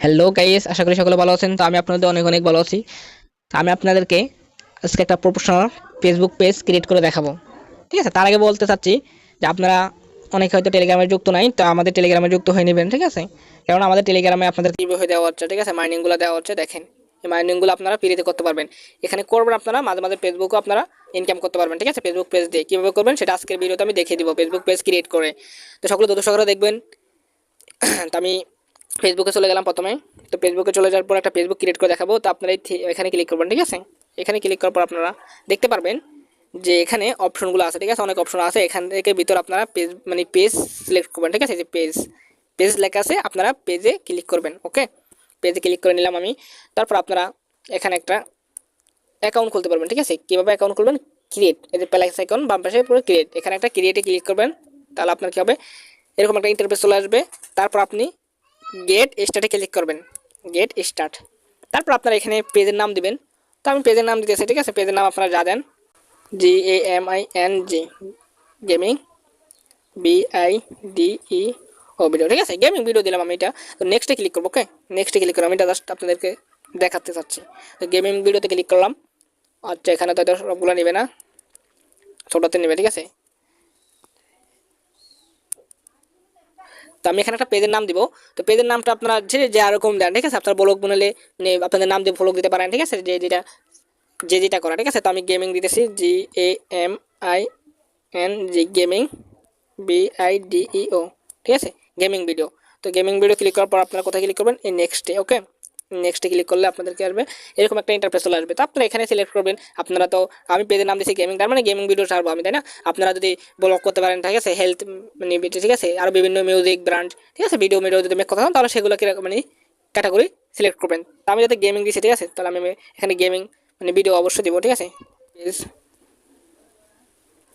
Hello guys আশা করি সকলে ভালো আছেন। তো আমি আপনাদের অনেক অনেক ভালো আছি। আমি আপনাদেরকে আজকে একটা প্রফেশনাল ফেসবুক পেজ ক্রিয়েট করে দেখাবো। ঠিক আছে? তার আগে বলতে চাচ্ছি যে আপনারা অনেকে হয়তো টেলিগ্রামে যুক্ত নাই, তো আমাদের টেলিগ্রামে যুক্ত হয়ে নেবেন, ঠিক আছে? কারণ আমাদের টেলিগ্রামে আপনাদের কীভাবে দেওয়া হচ্ছে, ঠিক আছে? মাইনিংগুলো দেওয়া হচ্ছে, দেখেন। এই মাইনিংগুলো আপনারা ফ্রিতে করতে পারবেন। এখানে করবেন আপনারা, মাঝে মাঝে ফেসবুকও আপনারা ইনকাম করতে পারবেন, ঠিক আছে? ফেসবুক পেজ দিয়ে কীভাবে করবেন সেটা আজকের ভিডিওতে আমি দেখিয়ে দিব ফেসবুক পেজ ক্রিয়েট করে। তো সকলে দর্শকরা দেখবেন। তো আমি ফেসবুকে চলে গেলাম প্রথমে। তো ফেসবুকে চলে যাওয়ার পর একটা ফেসবুক ক্রিয়েট করে দেখাবো। তো আপনারা এখানে ক্লিক করবেন, ঠিক আছে? এখানে ক্লিক করার পর আপনারা দেখতে পারবেন যে এখানে অপশনগুলো আছে, ঠিক আছে? অনেক অপশন আছে। এখান থেকে ভিতর আপনারা পেজ মানে পেজ সিলেক্ট করবেন, ঠিক আছে? যে পেজ পেজ লেখা আছে, আপনারা পেজে ক্লিক করবেন ওকে পেজে ক্লিক করে নিলাম আমি। তারপর আপনারা এখানে একটা অ্যাকাউন্ট খুলতে পারবেন, ঠিক আছে? কীভাবে অ্যাকাউন্ট খুলবেন? ক্রিয়েট এই যে প্যালাক্স আইকন বাম পাশে পুরো ক্রিয়েট এখানে একটা ক্রিয়েটে ক্লিক করবেন। তাহলে আপনার কী হবে? এরকম একটা ইন্টারফেস চলে আসবে। তারপর আপনি গেট স্টার্টে ক্লিক করবেন। গেট স্টার্ট তারপর আপনারা এখানে পেজের নাম দিবেন। তো আমি পেজের নাম দিতেছি, ঠিক আছে? পেজের নাম আপনারা যা দেন। G A M I N G gaming B I D E O video ঠিক আছে? গেমিং ভিডিও দিলাম আমি এটা। তো নেক্সটে ক্লিক করব ওকে নেক্সটে ক্লিক করব। আমি এটা জাস্ট আপনাদেরকে দেখাতে চাচ্ছি। তো গেমিং ভিডিওতে ক্লিক করলাম। আচ্ছা এখানে তো সবগুলো নেবে না। ছোটোতে নেবে, ঠিক আছে? আমি এখানে একটা পেজের নাম দিব। তো পেজের নামটা আপনারা যে যে রকম দেন, ঠিক আছে? আপনারা ব্লগ বানালে মানে আপনাদের নাম দিয়ে ব্লগ দিতে পারেন, ঠিক আছে? যে যেটা যে যেটা করা, ঠিক আছে? তো আমি গেমিং দিতেছি G A M I N G gaming B I D E O ঠিক আছে? গেমিং ভিডিও তো গেমিং ভিডিও ক্লিক করার পর আপনারা কোথায় ক্লিক করবেন? এই নেক্সটে ওকে নেক্সটে ক্লিক করলে আপনাদেরকে আসবে। এরকম একটা ইন্টারফেস চলে আসবে। তো আপনারা এখানে সিলেক্ট করবেন। আপনারা তো, আমি পেজের নাম দিয়েছি গেমিং তার মানে গেমিং ভিডিও ছাড়বো আমি, তাই না? আপনারা যদি ব্লগ করতে পারেন, ঠিক আছে? হেলথ মানে ঠিক আছে? আর বিভিন্ন মিউজিক ব্র্যান্ড ঠিক আছে? ভিডিও ভিডিও যদি মেক কথা হন তাহলে সেগুলো কীরকম মানে ক্যাটাগরি সিলেক্ট করবেন। তো আমি যাতে গেমিং দিয়েছি ঠিক আছে? তাহলে আমি এখানে গেমিং মানে ভিডিও অবশ্যই দেবো, ঠিক আছে।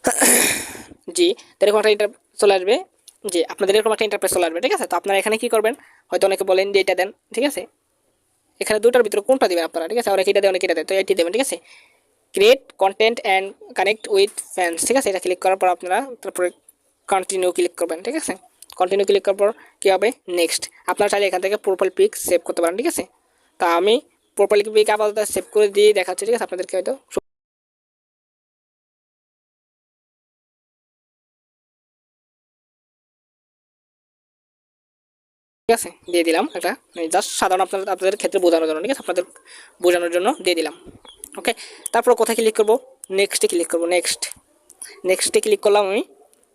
জি এরকম একটা ইন্টার চলে আসবে। জি, আপনাদের এরকম একটা ইন্টারপ্রেস চলে আসবে, ঠিক আছে? তো আপনারা এখানে কী করবেন? হয়তো অনেকে বলেন যে এটা দেন, ঠিক আছে? এখানে দুটার ভিতরে কোনটা দেবেন আপনারা? ঠিক আছে? অনেক এটা অনেকে এটা দেয়। তো এটি দেবেন, ঠিক আছে? Create content and connect with fans ঠিক আছে? এটা ক্লিক করার পর আপনারা তারপরে কন্টিনিউ ক্লিক করবেন, ঠিক আছে? কন্টিনিউ ক্লিক করার পর কী হবে? নেক্সট আপনারা চাইলে এখান থেকে প্রোফাইল পিক সেভ করতে পারেন, ঠিক আছে? তা আমি প্রোফাইল পিক আপাতত সেভ করে দিয়ে দেখাচ্ছি, ঠিক আছে? আপনাদেরকে হয়তো ঠিক আছে? দিয়ে দিলাম একটা জাস্ট সাধারণ আপনাদের আপনাদের ক্ষেত্রে বোঝানোর জন্য, ঠিক আছে? আপনাদের বোঝানোর জন্য দিয়ে দিলাম। ওকে তারপর কোথায় ক্লিক করব? নেক্সটে ক্লিক করব। নেক্সট নেক্সটে ক্লিক করলাম আমি।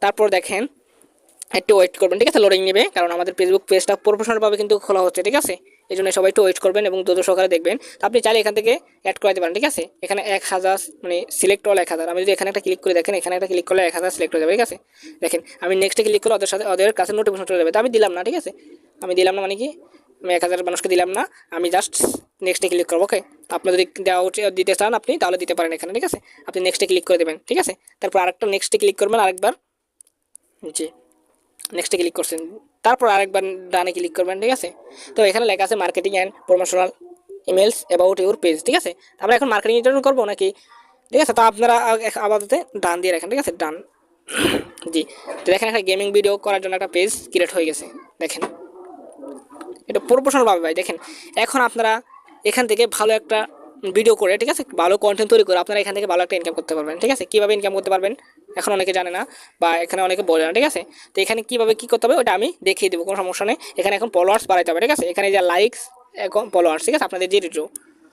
তারপর দেখেন, একটু ওয়েট করবেন, ঠিক আছে? লোডিং নেবে, কারণ আমাদের ফেসবুক পেজটা প্রফেশনালভাবে কিন্তু খোলা হচ্ছে, ঠিক আছে? এই জন্য সবাই একটু ওয়েট করবেন এবং দ্রুত সহকারে দেখবেন। তো আপনি চাইলে এখান থেকে অ্যাড করে দিতে পারেন, ঠিক আছে? এখানে এক হাজার মানে সিলেক্ট অল এক হাজার। আমি যদি এখানে একটা ক্লিক করে, দেখেন এখানে একটা ক্লিক করলে এক হাজার সিলেক্ট হয়ে যাবে, ঠিক আছে? দেখেন, আমি নেক্সটে ক্লিক করে ওদের সাথে, ওদের কাছে নোটিফিকেশন চলে যাবে। তো আমি দিলাম না, ঠিক আছে? আমি দিলাম না মানে কি? আমি এক হাজার মানুষকে দিলাম না। আমি জাস্ট নেক্সটে ক্লিক করব ওকে আপনি যদি দেওয়া উচিত, দিতে চান আপনি, তাহলে দিতে পারেন এখানে, ঠিক আছে? আপনি নেক্সটে ক্লিক করে দেবেন, ঠিক আছে? তারপর আরেকটা নেক্সটে ক্লিক করবেন আরেকবার। জি। নেক্সটে ক্লিক করছেন। তারপর আরেকবার ডানে ক্লিক করবেন, ঠিক আছে? তো এখানে লেখা আছে marketing and promotional emails about your page ঠিক আছে? আমরা এখন মার্কেটিং জন্য করব নাকি? ঠিক আছে, তো আপনারা আপাতত ডান দিয়ে রাখেন, ঠিক আছে? ডান। জি। তো দেখেন একটা গেমিং ভিডিও করার জন্য একটা পেজ ক্রিয়েট হয়ে গেছে, দেখেন। এটা প্রফেশনালভাবে ভাই, দেখেন। এখন আপনারা এখান থেকে ভালো একটা ভিডিও করে, ঠিক আছে? ভালো কন্টেন্ট তৈরি করে আপনারা এখান থেকে ভালো একটা ইনকাম করতে পারবেন, ঠিক আছে? কীভাবে ইনকাম করতে পারবেন? এখন অনেকে জানে না বা এখানে অনেকে বলে না, ঠিক আছে? তো এখানে কীভাবে কী করতে হবে ওটা আমি দেখিয়ে দেবো, কোনো সমস্যা নেই। এখানে এখন ফলোয়ার্স বাড়াইতে হবে, ঠিক আছে? এখানে যে লাইকস এখন ফলোয়ার্স ঠিক আছে? আপনাদের যে রিট্রো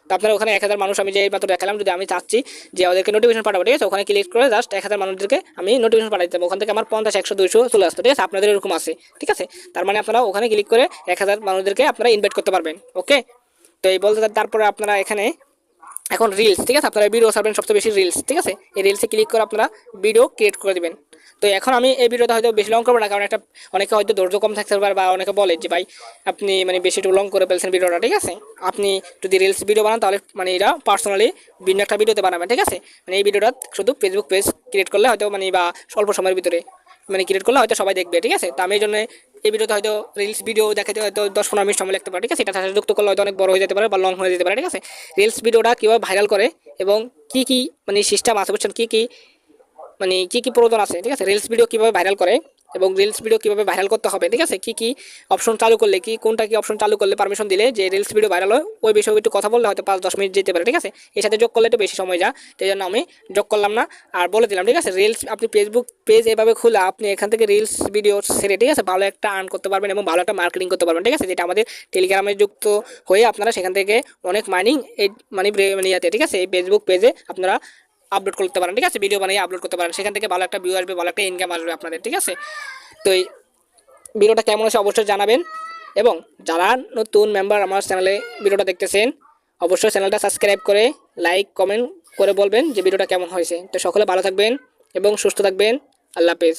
তো আপনারা ওখানে এক হাজার মানুষ আমি যে মাত্র দেখালাম, যদি আমি চাচ্ছি যে ওদেরকে নোটিফিকেশন পাঠাবো, ঠিক আছে? ওখানে ক্লিক করে জাস্ট এক হাজার মানুষদেরকে আমি নোটিফিকেশন পাঠাই দেবো ওখান থেকে আমার পঞ্চাশ, একশো, দুইশো চলে আসতো, ঠিক আছে? আপনাদের এরকম আছে, ঠিক আছে? তার মানে আপনারা ওখানে ক্লিক করে এক হাজার মানুষদেরকে আপনারা ইনভাইট করতে পারবেন ওকে তো এই বলতে তারপরে আপনারা এখানে এখন রিলস ঠিক আছে? আপনারা ভিডিও ছাড়বেন সবচেয়ে বেশি রিলস ঠিক আছে? এই রিলসে ক্লিক করে আপনারা ভিডিও ক্রিয়েট করে দিবেন। তো এখন আমি এই ভিডিওটা হয়তো বেশি লং করব না, কারণ একটা, অনেকে হয়তো ধৈর্য কম থাকতে পারে বা অনেকে বলে যে, ভাই, আপনি মানে বেশি একটু লং করে ফেলছেন ভিডিওটা ঠিক আছে? আপনি যদি রিলস ভিডিও বানান, তাহলে মানে এটা পার্সোনালি ভিন্ন একটা ভিডিওতে বানাবেন, ঠিক আছে? মানে এই ভিডিওটা শুধু ফেসবুক পেজ ক্রিয়েট করলে হয়তো মানে বা স্বল্প সময়ের ভিতরে মানে ক্রিয়েট করলে হয়তো সবাই দেখবে, ঠিক আছে? তো আমি এই জন্য এই ভিডিওতে হয়তো রিলস ভিডিও দেখাতে হয়তো দশ পনেরো মিনিট সময় লাগতে পারে, ঠিক আছে? এটা যুক্ত করলে হয়তো অনেক বড় হয়ে যেতে পারে বা লং হয়ে যেতে পারে, ঠিক আছে? রিলস ভিডিওটা কীভাবে ভাইরাল করে এবং কি কি মানে সিস্টেম আছে, বুঝছেন? কী কী মানে কী কী প্রয়োজন আছে, ঠিক আছে? রিলস ভিডিও কীভাবে ভাইরাল করে এবং রিলস ভিডিও কীভাবে ভাইরাল করতে হবে, ঠিক আছে? কী কী অপশন চালু করলে, কি, কোনটা কি অপশন চালু করলে পারমিশন দিলে যে রিলস ভিডিও ভাইরাল হয়, ওই বিষয়ে একটু কথা বললে হয়তো পাঁচ, দশ মিনিট যেতে পারে, ঠিক আছে? এর সাথে যোগ করলে একটু বেশি সময় যা সেই জন্য আমি যোগ করলাম না। আর বলে দিলাম, ঠিক আছে? রিলস আপনি ফেসবুক পেজ এভাবে খুলে, আপনি এখান থেকে রিলস ভিডিও সেরে ঠিক আছে? ভালো একটা আর্ন করতে পারবেন এবং ভালো একটা মার্কেটিং করতে পারবেন, ঠিক আছে? যেটা আমাদের টেলিগ্রামে যুক্ত হয়ে আপনারা সেখান থেকে অনেক মাইনিং এই মানে ইয়াতে ঠিক আছে? এই ফেসবুক পেজে আপনারা আপলোড করতে পারেন, ঠিক আছে? ভিডিও বানিয়ে আপলোড করতে পারেন। সেখান থেকে ভালো একটা ভিউ আসবে, ভালো একটা ইনকাম আসবে আপনাদের, ঠিক আছে? তো এই ভিডিওটা কেমন আছে অবশ্যই জানাবেন। এবং যারা নতুন মেম্বার আমার চ্যানেলে ভিডিওটা দেখতেছেন, অবশ্যই চ্যানেলটা সাবস্ক্রাইব করে লাইক কমেন্ট করে বলবেন যে ভিডিওটা কেমন হয়েছে। তো সকলে ভালো থাকবেন এবং সুস্থ থাকবেন। আল্লাহ হাফেজ।